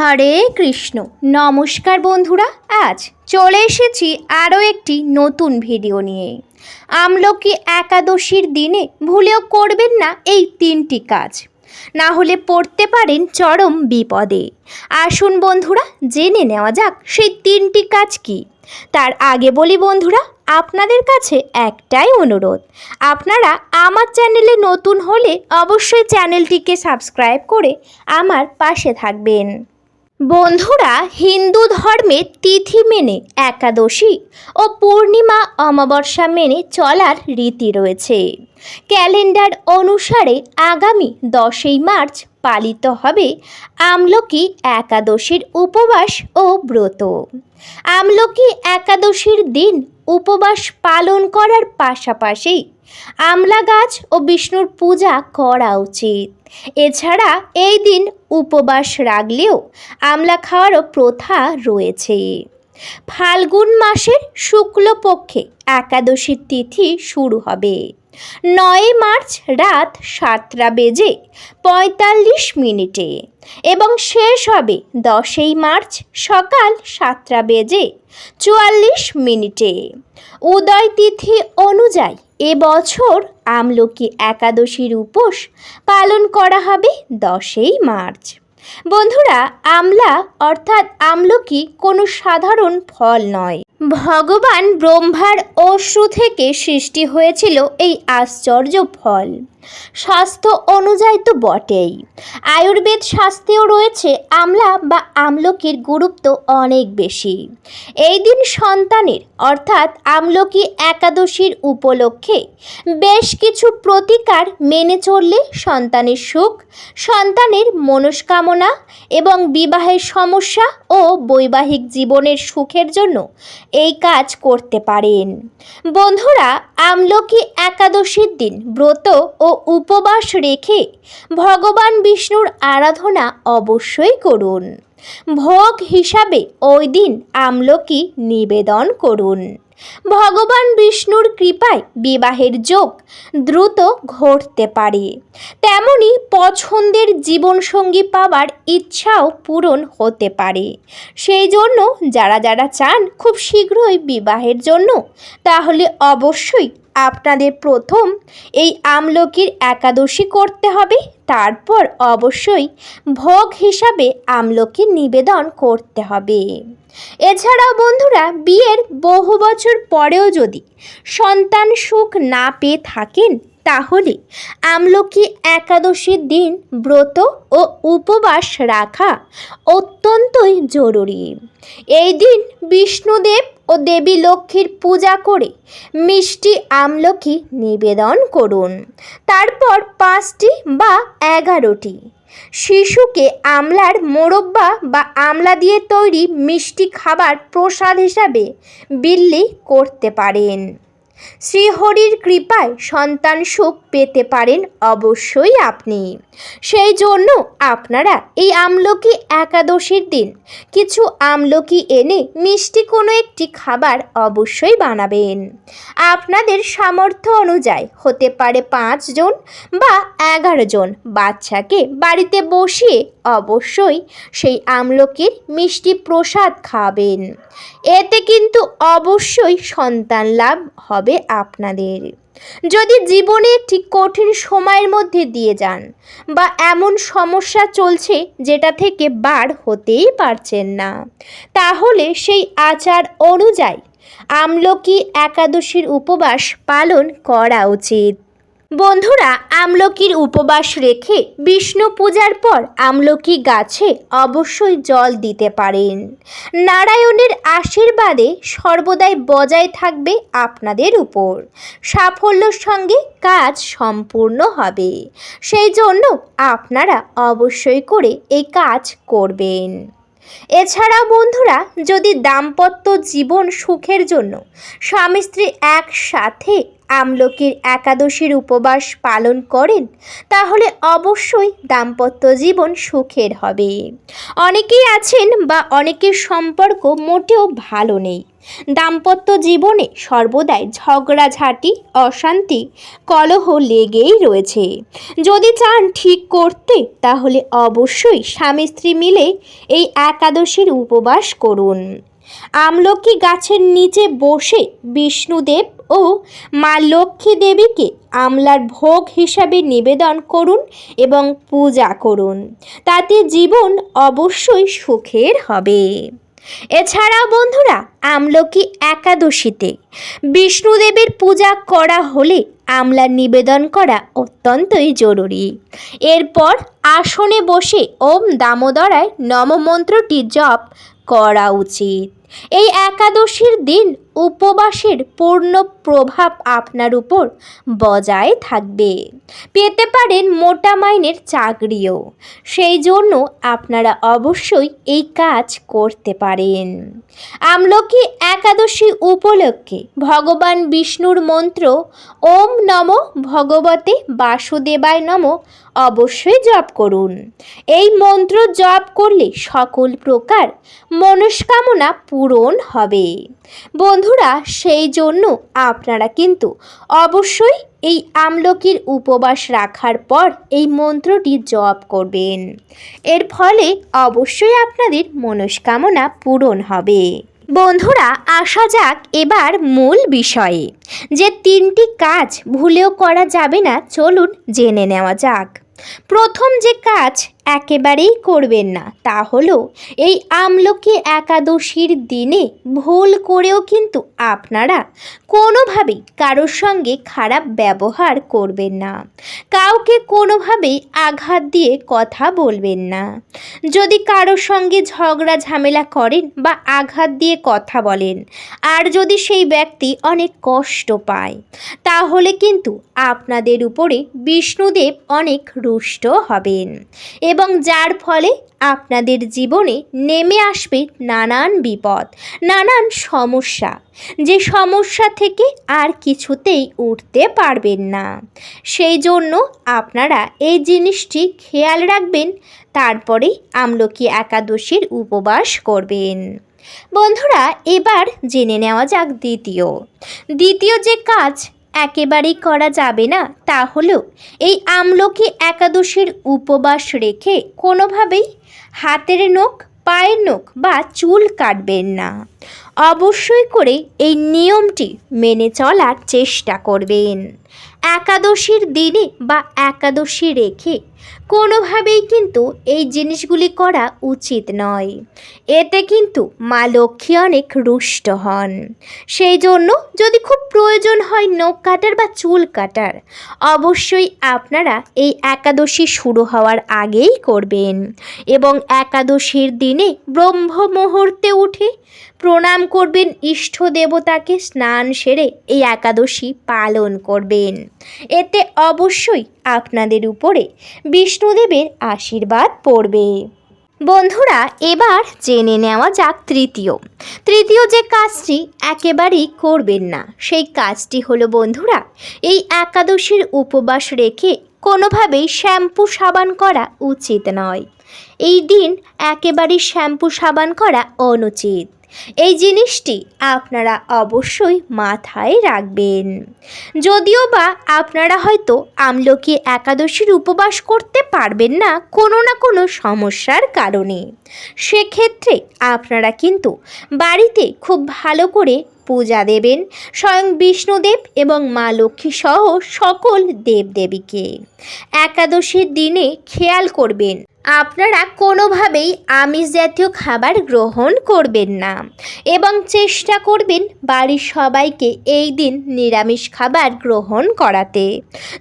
হরে কৃষ্ণ। নমস্কার বন্ধুরা, আজ চলে এসেছি আরও একটি নতুন ভিডিও নিয়ে। আমলকি একাদশীর দিনে ভুলেও করবেন না এই তিনটি কাজ। না হলে পড়তে পারেন চরম বিপদে। আসুন বন্ধুরা, জেনে নেওয়া যাক সেই তিনটি কাজ কি। তার আগে বলি বন্ধুরা, আপনাদের কাছে একটাই অনুরোধ। আপনারা আমার চ্যানেলে নতুন হলে অবশ্যই চ্যানেলটিকে সাবস্ক্রাইব করে আমার পাশে থাকবেন। বন্ধুরা হিন্দু ধর্মে তিথি মেনে একাদশী ও পূর্ণিমা অমাবস্যা মেনে চলার রীতি রয়েছে। ক্যালেন্ডার অনুসারে আগামী দশই মার্চ পালিত হবে আমলকি একাদশীর উপবাস ও ব্রত। আমলকি একাদশীর দিন উপবাস পালন করার পাশাপাশি আমলা গাছ ও বিষ্ণুর পূজা করা উচিত। এছাড়া এই দিন উপবাস রাখলেও আমলা খাওয়ারও প্রথা রয়েছে। ফাল্গুন মাসের শুক্লপক্ষে একাদশীর তিথি শুরু হবে। নয় মার্চ রাত সাতটা বেজে পঁয়তাল্লিশ মিনিটে এবং শেষ হবে দশই মার্চ সকাল সাতটা বেজে চুয়াল্লিশ মিনিটে। উদয় তিথি অনুযায়ী এবছর আমলকি একাদশীর উপোস পালন করা হবে দশই মার্চ। বন্ধুরা, আমলা অর্থাৎ আমলকি কোনো সাধারণ ফল নয়। ভগবান ব্রহ্মার অশ্রু থেকে সৃষ্টি হয়েছিল এই আশ্চর্য ফল। স্বাস্থ্য অনুযায়ী তো বটেই। আয়ুর্বেদ শাস্ত্রেও রয়েছে, আমলা বা আমলকির গুরুত্ব অনেক বেশি। এই দিন সন্তানের, অর্থাৎ আমলকি একাদশীর উপলক্ষে বেশ কিছু প্রতিকার মেনে চললে সন্তানের সুখ, সন্তানের মনস্কামনা এবং বিবাহের সমস্যা ও বৈবাহিক জীবনের সুখের জন্য এই কাজ করতে পারেন। বন্ধুরা, আমলকি একাদশীর দিন ব্রত ও উপবাস রেখে ভগবান বিষ্ণুর আরাধনা অবশ্যই করুন। ভোগ হিসাবে ওই দিন আমলকি নিবেদন করুন। ভগবান বিষ্ণুর কৃপায় বিবাহের যোগ দ্রুত ঘটতে পারে। তেমনি পছন্দের জীবনসঙ্গী পাওয়ার ইচ্ছাও পূরণ হতে পারে। সেই জন্য যারা যারা চান খুব শীঘ্রই বিবাহের জন্য, তাহলে অবশ্যই আপনাদের প্রথম এই আমলকির একাদশী করতে হবে। তারপর অবশ্যই ভোগ হিসাবে আমলকি নিবেদন করতে হবে। এছাড়াও বন্ধুরা, বিয়ের বহু বছর পরেও যদি সন্তান সুখ না পেয়ে থাকেন, তাহলে আমলকি একাদশীর দিন ব্রত ও উপবাস রাখা অত্যন্তই জরুরি। এই দিন বিষ্ণুদেব ও দেবী লক্ষ্মীর পূজা করে মিষ্টি আমলকি নিবেদন করুন। তারপর পাঁচটি বা এগারোটি। শিশুকে আমলার মোরব্বা বা আমলা দিয়ে তৈরি মিষ্টি খাবার প্রসাদ হিসাবে বিল্লি করতে পারেন। শ্রীহরির কৃপায় সন্তান সুখ পেতে পারেন অবশ্যই আপনি। সেই জন্য আপনারা এই আমলকি একাদশীর দিন কিছু আমলকি এনে মিষ্টি কোনো একটি খাবার অবশ্যই বানাবেন। আপনাদের সামর্থ্য অনুযায়ী হতে পারে পাঁচজন বা এগারো জন বাচ্চাকে বাড়িতে বসিয়ে অবশ্যই সেই আমলকির মিষ্টি প্রসাদ খাবেন। এতে কিন্তু অবশ্যই সন্তান লাভ হবে। আপনাদের। যদি জীবনে একটি কঠিন সময়ের মধ্যে দিয়ে যান বা এমন সমস্যা চলছে যেটা থেকে বার হতেই পারছেন না, তাহলে সেই আচার অনুযায়ী আমলকি একাদশীর উপবাস পালন করা উচিত। বন্ধুরা, আমলকির উপবাস রেখে বিষ্ণু পূজার পর আমলকি গাছে অবশ্যই জল দিতে পারেন। নারায়ণের আশীর্বাদে সর্বদাই বজায় থাকবে আপনাদের উপর। সাফল্যর সঙ্গে কাজ সম্পূর্ণ হবে। সেই জন্য আপনারা অবশ্যই করে এই কাজ করবেন। এছাড়া বন্ধুরা, যদি দাম্পত্য জীবন সুখের জন্য স্বামী স্ত্রী একসাথে আমলকির একাদশীর উপবাস পালন করেন, তাহলে অবশ্যই দাম্পত্য জীবন সুখের হবে। অনেকেই আছেন বা অনেকের সম্পর্ক মোটেও ভালো নেই। দাম্পত্য জীবনে সর্বদাই ঝগড়াঝাঁটি, অশান্তি, কলহ লেগেই রয়েছে। যদি চান ঠিক করতে, তাহলে অবশ্যই স্বামী স্ত্রী মিলে এই একাদশীর উপবাস করুন। আমলকি গাছের নিচে বসে বিষ্ণুদেব ও মা লক্ষ্মী দেবীকে আমলার ভোগ হিসাবে নিবেদন করুন এবং পূজা করুন। তাতে জীবন অবশ্যই সুখের হবে। এছাড়াও বন্ধুরা, আমলকি একাদশীতে বিষ্ণুদেবের পূজা করা হলে আমলার নিবেদন করা অত্যন্তই জরুরি। এরপর আসনে বসে ওম দামোদরায় নমমন্ত্রটি জপ করা উচিত। এই একাদশীর দিন উপবাসের পূর্ণ প্রভাব আপনার উপর বজায় থাকবে। পেতে পারেন মোটা মাইনের চাকরিও। সেই জন্য আপনারা অবশ্যই এই কাজ করতে পারেন। আমলকি একাদশী উপলক্ষে ভগবান বিষ্ণুর মন্ত্র ওম নম ভগবতে বাসুদেবায় নম অবশ্যই জপ করুন। এই মন্ত্র জপ করলে সকল প্রকার মনস্কামনা পূরণ হবে। বন্ধুরা, সেই জন্য আপনারা কিন্তু অবশ্যই এই আমলকির উপবাস রাখার পর এই মন্ত্রটি জপ করবেন। এর ফলে অবশ্যই আপনাদের মনস্কামনা পূরণ হবে। বন্ধুরা, আসা যাক এবার মূল বিষয়ে। যে তিনটি কাজ ভুলেও করা যাবে না, চলুন জেনে নেওয়া যাক। প্রথম যে কাজ একেবারেই করবেন না। তা হলো, এই আমলকি একাদশীর দিনে ভুল করেও কিন্তু আপনারা কোনোভাবেই কারোর সঙ্গে খারাপ ব্যবহার করবেন না। কাউকে কোনোভাবেই আঘাত দিয়ে কথা বলবেন না। যদি কারোর সঙ্গে ঝগড়া, ঝামেলা করেন বা আঘাত দিয়ে কথা বলেন, আর যদি সেই ব্যক্তি অনেক কষ্ট পায়, তাহলে কিন্তু আপনাদের উপরে বিষ্ণুদেব অনেক রুষ্ট হবেন। এবং যার ফলে আপনাদের জীবনে নেমে আসবে নানান বিপদ, নানান সমস্যা। যে সমস্যা থেকে আর কিছুতেই উঠতে পারবেন না। সেই জন্য আপনারা এই জিনিসটি খেয়াল রাখবেন, তারপরে আমলকি একাদশীর উপবাস করবেন। বন্ধুরা, এবার জেনে নেওয়া যাক দ্বিতীয়। দ্বিতীয় যে কাজ একেবারেই করা যাবে না। তা হলো এই আমলকি একাদশীর উপবাস রেখে কোনোভাবেই হাতের নখ, পায়ের নখ বা চুল কাটবেন না। অবশ্যই করে এই নিয়মটি মেনে চলার চেষ্টা করবেন। একাদশীর দিনে বা একাদশী রেখে কোনোভাবেই কিন্তু এই জিনিসগুলি করা উচিত নয়। এতে কিন্তু মা লক্ষ্মী অনেক রুষ্ট হন। সেই জন্য যদি খুব প্রয়োজন হয় নখ কাটার বা চুল কাটার, অবশ্যই আপনারা এই একাদশী শুরু হওয়ার আগেই করবেন এবং একাদশীর দিনে ব্রহ্ম মুহূর্তে উঠে প্রণাম করবেন ইষ্ট দেবতাকে স্নান সেরে এই একাদশী পালন করবেন। এতে অবশ্যই আপনাদের উপরে বিষ্ণুদেবের আশীর্বাদ পড়বে। বন্ধুরা, এবার জেনে নেওয়া যাক তৃতীয়। তৃতীয় যে কাজটি একেবারেই করবেন না, সেই কাজটি হলো বন্ধুরা, এই একাদশীর উপবাস রেখে কোনোভাবেই শ্যাম্পু সাবান করা উচিত নয়। এই দিন একেবারেই শ্যাম্পু সাবান করা অনুচিত। এই জিনিসটি আপনারা অবশ্যই মাথায় রাখবেন। যদিও বা আপনারা হয়তো আমলকি একাদশীর উপবাস করতে পারবেন না কোনো না কোনো সমস্যার কারণে। সেক্ষেত্রে আপনারা কিন্তু বাড়িতে খুব ভালো করে পূজা দেবেন, স্বয়ং বিষ্ণুদেব এবং মা লক্ষ্মী সহ সকল দেবদেবীকে। একাদশীর দিনে খেয়াল করবেন আপনারা কোনোভাবেই আমিষ জাতীয় খাবার গ্রহণ করবেন না এবং চেষ্টা করবেন বাড়ির সবাইকে এই দিন নিরামিষ খাবার গ্রহণ করাতে।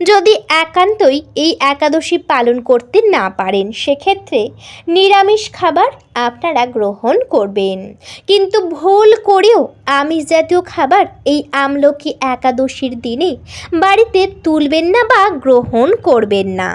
যদি একান্তই এই একাদশী পালন করতে না পারেন, সেক্ষেত্রে নিরামিষ খাবার আপনারা গ্রহণ করবেন। কিন্তু ভুল করেও আমিষ জাতীয় খাবার এই আমলকি একাদশীর দিনে বাড়িতে তুলবেন না বা গ্রহণ করবেন না।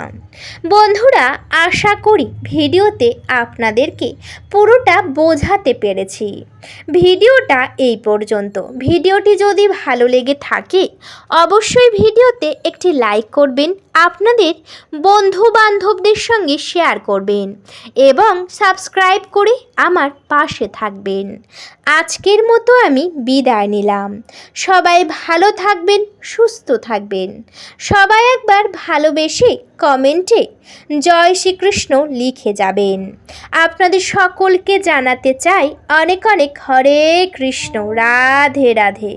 বন্ধুরা, আশা করি ভিডিওতে আপনাদেরকে পুরোটা বোঝাতে পেরেছি। ভিডিওটা এই পর্যন্ত। ভিডিওটি যদি ভালো লেগে থাকে, অবশ্যই ভিডিওতে একটি লাইক করবেন, আপনাদের বন্ধু বান্ধবদের সঙ্গে শেয়ার করবেন এবং সাবস্ক্রাইব করে আমার পাশে থাকবেন। আজকের মতো আমি বিদায় নিলাম। সবাই ভালো থাকবেন সুস্থ থাকবেন। সবাই একবার ভালোবেসে কমেন্টে জয় শ্রীকৃষ্ণ লিখে যাবেন। আপনাদের সকলকে জানাতে চাই অনেক অনেক হরে কৃষ্ণ, রাধে রাধে।